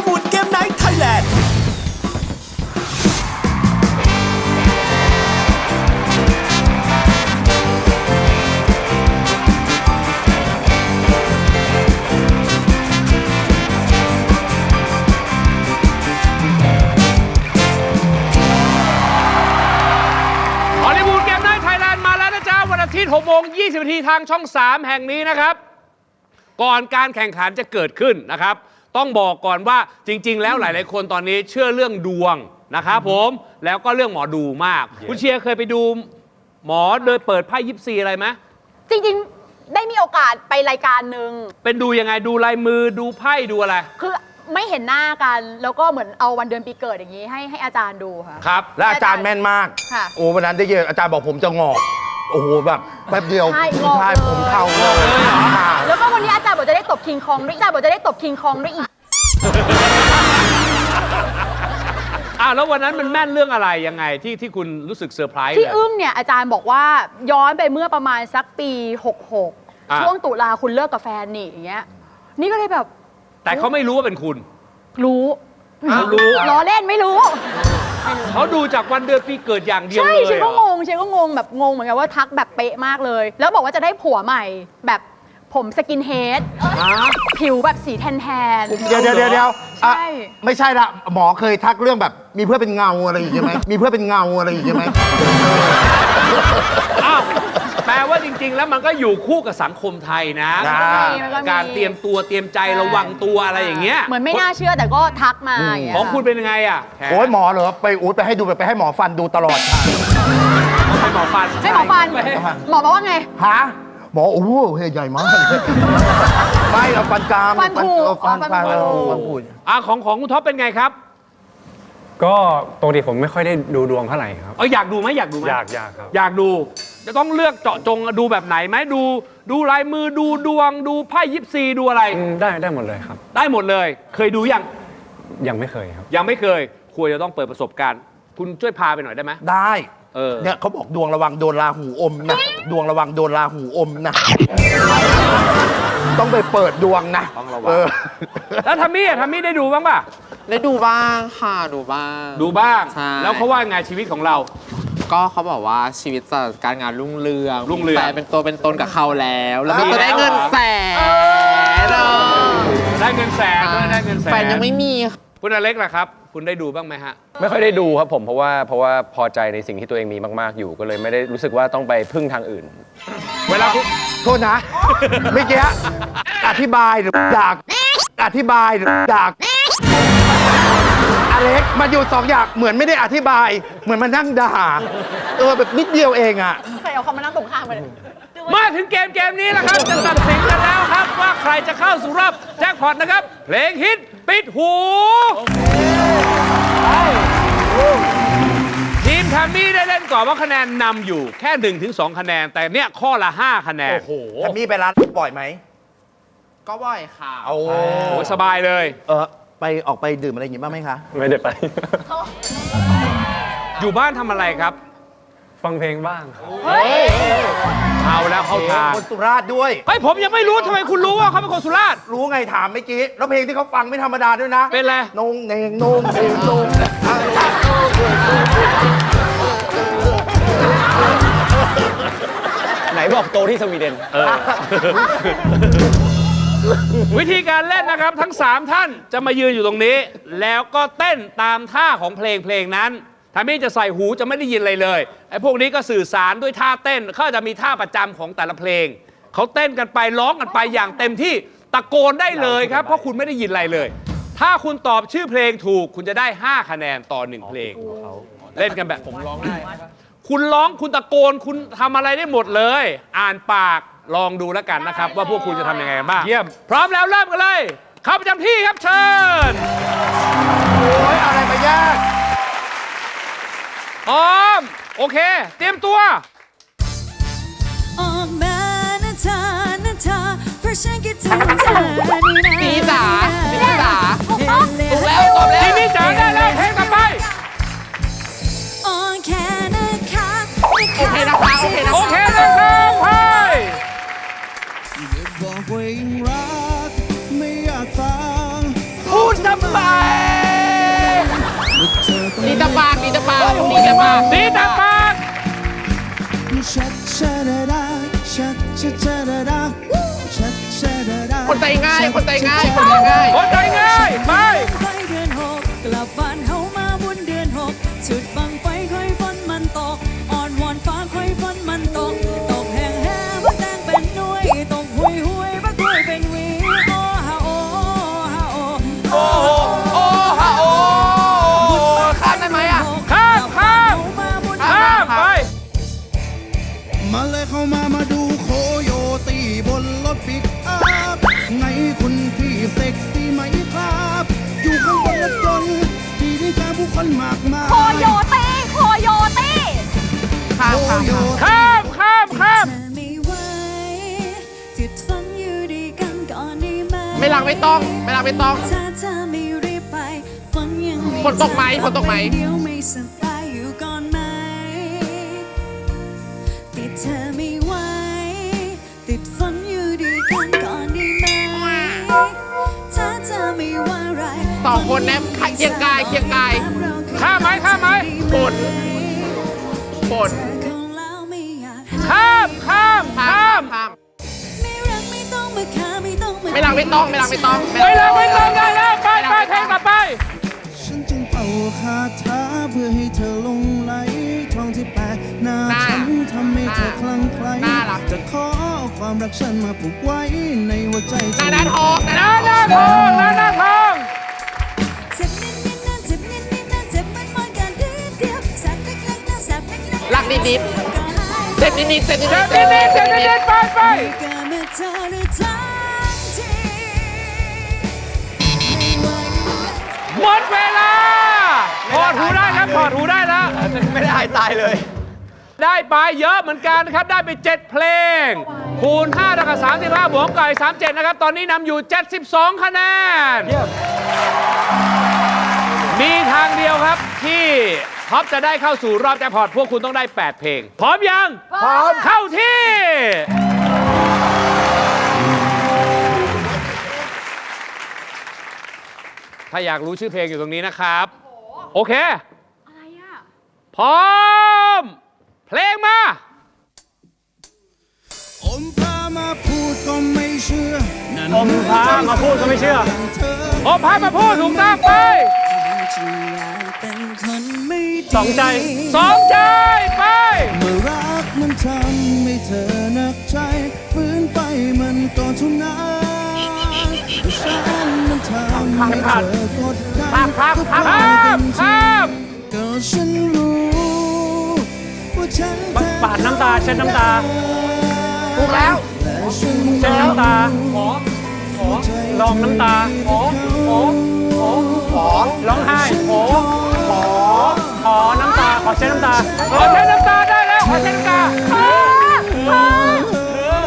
ลิวูดเกมไนท์ไทยแลนด์ ฮอลลีวูดเกม i น h t ไทยแลนด์มาแล้วนะจ๊ะ วันอาทิตย์6โมง20นาทีทางช่อง 3 แห่งนี้นะครับ ก่อนการแข่งขันจะเกิดขึ้นนะครับ ต้องบอกก่อนว่าจริง ๆ แล้วหลาย ๆ คนตอนนี้เชื่อเรื่องดวงนะครับผมแล้วก็เรื่องหมอดูมากคุณเชียร์เคยไปดูหมอโดยเปิดไพ่ยิปซีอะไรไหมจริงๆ ได้มีโอกาสไปรายการหนึ่ง เป็นดูยังไงดูลายมือดูไพ่ดูอะไร คือไม่เห็นหน้ากัน แล้วก็เหมือนเอาวันเดือนปีเกิดอย่างนี้ให้ให้อาจารย์ดูค่ะ ครับ และอาจารย์แม่นมาก ค่ะ โอ้วันนั้นได้ยินอาจารย์บอกผมจะงอก โอ้โหแบบแป๊บเดียวใช่งอกใช่เลยผมเข้าเลยค่ะแล้วก็วันนี้อาจารย์บอกจะได้ตบคิงคองด้วยอาจารย์บอกจะได้ตบคิงคองด้วยอีก อะแล้ววันนั้นมันแม่นเรื่องอะไรยังไงที่ที่คุณรู้สึกเซอร์ไพรส์ที่เลย อึ้งเนี่ยอาจารย์บอกว่าย้อนไปเมื่อประมาณสักปี อะ 66 ช่วงตุลาคุณเลิกกับแฟนนี่อย่างเงี้ย นี่ก็เลยแบบแต่เขาไม่รู้ว่าเป็นคุณ รู้เขารู้ ล้อเล่นไม่รู้ เขาดูจากวันเดือนปีเกิดอย่างเดียวใช่เลยฉันเหรก็องงฉันก็งงแบบงงเหมือนกันว่าทักแบบเป๊ะมากเลย แล้วบอกว่าจะได้ผัวใหม่แบบผมสกินเฮดฮะ ผิวแบบสีแทนแทนๆเดี๋ยวเดี๋ยวเดี๋ยวเดี๋ยวอะใช่ ไม่ใช่ละหมอเคยทักเรื่องแบบ มีเพื่อนเป็นเงาอะไรอย่างเงี้ยไหมมีเพื่อนเป็นเงาอะไรอย่างเงี้ยไหม อ้าวแปล ว่าจริง ๆ แล้วมันก็อยู่คู่กับสังคมไทยนะอ่ามันก็มี การเตรียมตัวเตรียมใจระวังตัวอะไรอย่างเงี้ยเหมือนไม่น่าเชื่อแต่ก็ทักมาอย่างเงี้ยของคุณเป็นยังไงอะแขโอ้ยหมอเหรอ ไปอูดไปให้ดูไปให้หมอฟันดูตลอดค่ะให้หมอฟันให้หมอฟันไม่ให้หมอบอกว่าไง ฮะหมอโอ้โหเฮ้ยใหญ่มากไม่เอาฟันกรามฟันผุเอาฟันอ๋อฟัฟันนผุฟันผุอะของของคุณท็อปเป็นไงครับก็ปกติผมไม่ค่อยได้ดูดวงเท่าไหร่ครับ เอออยากดูไหมอยากดูไหมอยากอยากครับ อยากดู จะต้องเลือกเจาะจงดูแบบไหนไหมดู ดูลายมือดูดวง ดูไพ่ยิปซีดูอะไร อืมได้ได้หมดเลยครับ ได้หมดเลย เคยดูยังยังไม่เคยครับ ยังไม่เคย ควรจะต้องเปิดประสบการณ์ คุณช่วยพาไปหน่อยได้ไหม ได้เออ เนี่ยเขาบอกดวงระวังโดนราหูอมนะ ดวงระวังโดนราหูอมนะ ต้องไปเปิดดวงนะต้องระวัง เออ แล้วทัมมี่อะทัมมี่ได้ดูบ้างป่ะได้ดูบ้างค่ะดูบ้าง ดูบ้าง ใช่ แล้วเขาว่าไงชีวิตของเรา ก็เขาบอกว่าชีวิตจะการงานรุ่งเรืองรุ่งเรืองแต่เป็นตัวเป็นตนกับเขาแล้ว แล้วก็ดีจะได้แล้วเงินเหรอแสนเออได้เงินแสนด้วยได้เงินแสนแฟนยังไม่มีคุณอเล็กล่ะครับ คุณได้ดูบ้างไหมฮะ ไม่ค่อยได้ดูครับผมเพราะว่าเพราะว่าพอใจในสิ่งที่ตัวเองมีมากๆ อยู่ก็เลยไม่ได้รู้สึกว่าต้องไปพึ่งทางอื่น เวลาคุณโทษนะเมื่อกี้อธิบายหรืออยากอธิบายหรืออยากอ เล็กมาอยู่สองอย่างเหมือนไม่ได้อธิบาย เหมือนมานั่งด่า เออแบบนิดเดียวเองอะ ใครเอาเขามานั่งตรงข้ามไปเลยมาถึงเกมเกมนี้แล้วครับ จะตัดสินกันแล้วครับว่าใครจะเข้าสู่รอบแจ็คพอตนะครับ เพลงฮิตปิดหูทีมแทมมี่ได้เล่นก่อนว่าคะแนนนำอยู่แค่1นถึงสคะแนน แต่เนี่ยข้อละ 5 คะแนน โอ้โหแทมมี่ไปร้านบ่อยไหม ก็บ่อยค่ะ โอ้โอ้สบายเลย เออ ไปออกไปดื่มอะไรอย่างงี้บ้างไหมคะ ไม่ได้ไป อยู่บ้านทำอะไรครับ ฟังเพลงบ้างครับเอาแล้วเข้าทางคนสุราษฎร์ด้วย เฮ้ยผมยังไม่รู้ทำไมคุณรู้ว่าเขาเป็นคนสุราษฎร์ รู้ไงถามเมื่อกี้ แล้วเพลงที่เขาฟังไม่ธรรมดาด้วยนะเป็นไร นงเนงนงเนงนงไหนบอกโตที่สวีเดน วิธีการเล่นนะครับทั้ง 3 ท่านจะมายืนอยู่ตรงนี้ แล้วก็เต้นตามท่าของเพลงเพลงนั้นทามี่จะใส่หูจะไม่ได้ยินอะไรเลยไอ้พวกนี้ก็สื่อสารด้วยท่าเต้นเขาจะมีท่าประจำของแต่ละเพลงเขาเต้นกันไปร้องกันไปอย่างเต็มที่ตะโกนได้เลยครับ เพราะคุณไม่ได้ยินอะไรเลย ถ้าคุณตอบชื่อเพลงถูกคุณจะได้ 5 คะแนนต่อหนึ่งเพลงเล่นกันแบบผมร้องได้ คุณร้องคุณตะโกนคุณทำอะไรได้หมดเลย อ่านปากลองดูแล้วกันนะครับ ว่าพวกคุณจะทำยังไงกันบ้างเยี่ยม พร้อมแล้วเริ่มกันเลยเข้าประจำที่ครับเชิญโอ้ยอะไรมายากพร้อมโอเค เตรียมตัว ออกมานะเธอนะเธอเพราะฉันคิดถึงเธอนี่นะพี่จ๋าพี่จ๋าถูกต้องถูกแล้วตอบแล้ว แต่ปากดีแต่ปากชัดชะดาดาชัดชะชะดาดาชัดชะดาดาคนใจง่าย คนใจง่าย คนใจง่าย คนใจง่ายไปไฟเดือนหกกลับบ้านเฮา ไหมไม่รักไม่ต้องไม่รักไม่ต้อง ถ้าเธอไม่รีบไปฝนยังมีฝนตกไหมฝนตกไหม เดี๋ยวไม่สบายอยู่ก่อนไหมติดเธอไม่ไหวติดฝันอยู่ด้วยกันก่อนได้ไหมถ้าเธอไม่ว่าไรสองคนแนบเคียงกายเคียงกายข้ามไหมข้ามไหมฝนฝนคงแล้วไม่อยากข้ามข้ามข้ามข้ามไม่ ไม่ต้องมาไม่รักไม่ต้องไม่รักไม่ต้องไม่รักไม่ต้องได้แล้วไปไปเพลงต่อไป ฉันจึงเป่าคาถาเพื่อให้เธอหลงไหลท่องที่แปะหน้าหน้าฉันทำให้เธอคลั่งไคล้น่ารัก จะขอความรักฉันมาผูกไว้ในหัวใจหเธน้าอหน้าทองหหน้าน้าหน้าทองหน้าหน้าทองเจ็บนิดนิดนะเจ็บนิดนิดนะเจ็บมันมันกันเดียวเดียวแสบเล็กๆนะแสบเล็กๆรักนิดนิดเจ็บนิดนิดเจ็บนิดนิเจ็ดบนิดนิดเจ็บนิดนิดไปไป หมดเวลาถอดหูได้ครับถอดหูได้แล้ว ไม่ได้ตายเลย ได้ไปเยอะเหมือนกันนะครับ ได้ไป 7 เพลง คูณ5เท่ากับ35บวกไก่37 นะครับ ตอนนี้นำอยู่ 72 คะแนน มีทางเดียวครับที่ท็อปจะได้เข้าสู่รอบแจ็คพอตพวกคุณต้องได้ 8 เพลง พร้อมยัง พร้อม เข้าที่ ถ้าอยากรู้ชื่อเพลงอยู่ตรงนี้นะครับ โอเค อะไรอะ พร้อม เพลงมา อมพามาพูดก็ไม่เชื่อ นั่นอมพามาพูดก็ไม่เชื่อเธอโอ้พัดมาพูดถูกต้องไปที่อยากเป็นคนไม่ดีสองใจสองใจไป เมื่อรักมันทำให้เธอหนักใจฝืนไปมันก็ทุกนาฉันมัน ทำให้เธอกดดันครับครับข้ามข้ามก็ฉันรู้ว่าฉันปาดน้ำตาเช็ดน้ำตาถูกแล้วและฉันเช็ดน้ำตาขอขอลองน้ำตาขอขอขอขอร้องไห้ขอขอขอน้ำตาขอเช็ดน้ำตาขอใช้น้ำตาได้แล้วขอใช้น้ำตา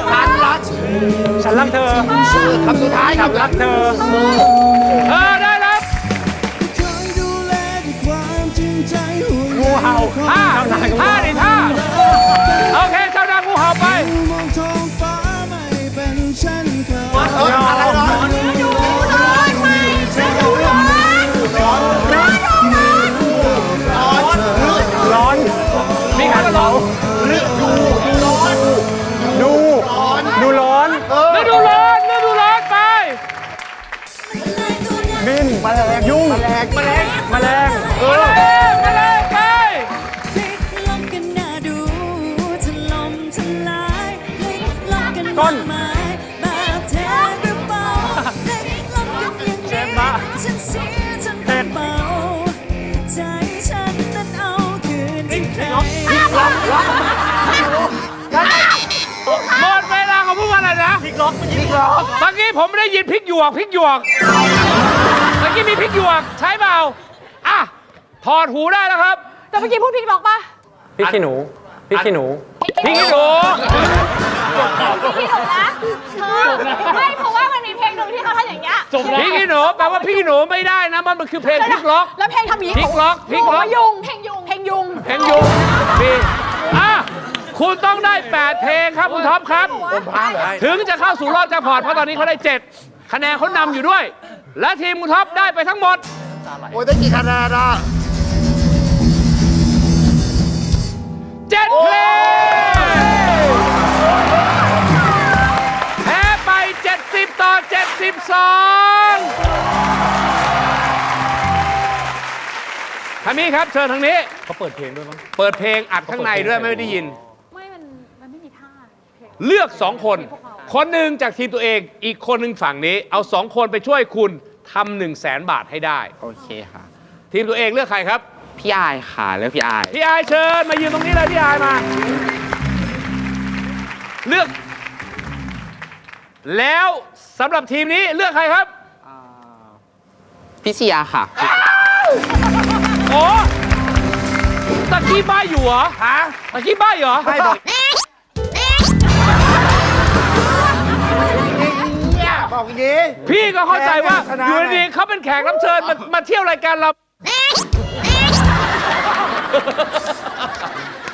ผ่านรักฉันรักเธอคำสุดท้ายครับรักเธอ เธอได้แล้วคอยดูแลด้วยความจริงใจห่วงงูเห่าท่าท่าดิท่ มันแล้วนะพลิกล็อกพลิกล็อก เมื่อกี้ผมไม่ได้ยินพริกหยวกพริกหยวก เมื่อกี้มีพริกหยวกใช้เปล่าอะถอดหูได้แล้วครับแต่เมื่อกี้พูดพริกล็อกปะพี่ขี้หนูพี่ขี้หนูพริกขี้หนูพริกขี้หนูนะเธอไม่เพราะว่ามันมีเพลงหนึ่งที่เขาทำอย่างเงี้ยพริกขี้หนูแปลว่าพริกขี้หนูไม่ได้นะมันมันคือเพลงพริกล็อก แล้วเพลงทำอย่างนี้พริกล็อกพริกล็อกยุงเพลงยุงเพลงยุงเพลงยุงมีอะ คุณต้องได้ 8 เพลงครับคุณท็อปครับ ถึงจะเข้าสู่รอบแจ็คพอตเพราะตอนนี้เขาได้ 7 คะแนนเขานำอยู่ด้วย และทีมคุณท็อปได้ไปทั้งหมด โอ้ยได้กี่คะแนนอะเจ็ดเพลง แพ้ไป 70 ต่อ 72ทามี่ครับเชิญทางนี้เขาเปิดเพลงด้วยมั้ง เปิดเพลงอัดข้างในด้วยไม่ได้ยินไม่มันมันไม่มีท่า เพลงเลือกสองคน คนหนึ่งจากทีมตัวเอง อีกคนหนึ่งฝั่งนี้ เอาสองคนไปช่วยคุณทำหนึ่งแสนบาทให้ได้ โอเคค่ะ ทีมตัวเองเลือกใครครับ พี่อายค่ะเลือกพี่อาย พี่อายเชิญมายืนตรงนี้เลยพี่อายมา เลือก แล้วสำหรับทีมนี้เลือกใครครับ พี่เชียร์ค่ะ โอ้ตะกี้บ้าอยู่เหรอฮะตะกี้บ้าอยู่เหรอ ไม่บอก บอกอย่างนี้ พี่ก็เข้าใจว่าแพ้ชนะ อยู่ดีๆเขาเป็นแขกรับเชิญมามาเที่ยวรายการเรา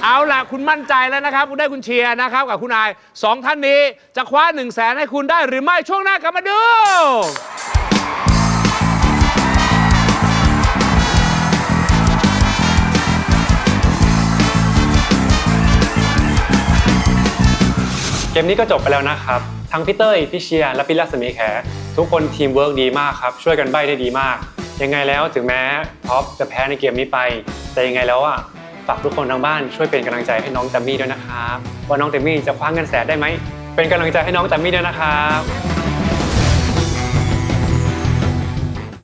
เอาล่ะ คุณมั่นใจแล้วนะครับ คุณได้คุณเชียร์นะครับ กับคุณอายสองท่านนี้จะคว้า1นึ่งแสนให้คุณได้หรือไม่ช่วงหน้ากลับมาดู เกมนี้ก็จบไปแล้วนะครับ ทั้งพี่เต้ยพี่เชียร์และพี่ลัศมีแขทุกคนทีมเวิร์กดีมากครับ ช่วยกันใบ้ได้ดีมาก ยังไงแล้วถึงแม้ท็อปจะแพ้ในเกมนี้ไป แต่ยังไงแล้วอะฝากทุกคนทางบ้านช่วยเป็นกำลังใจให้น้องแตมมี่ด้วยนะครับว่าน้องแตมมี่จะคว้าเงินแสนได้ไหมเป็นกำลังใจให้น้องแตมมี่ด้วยนะครับ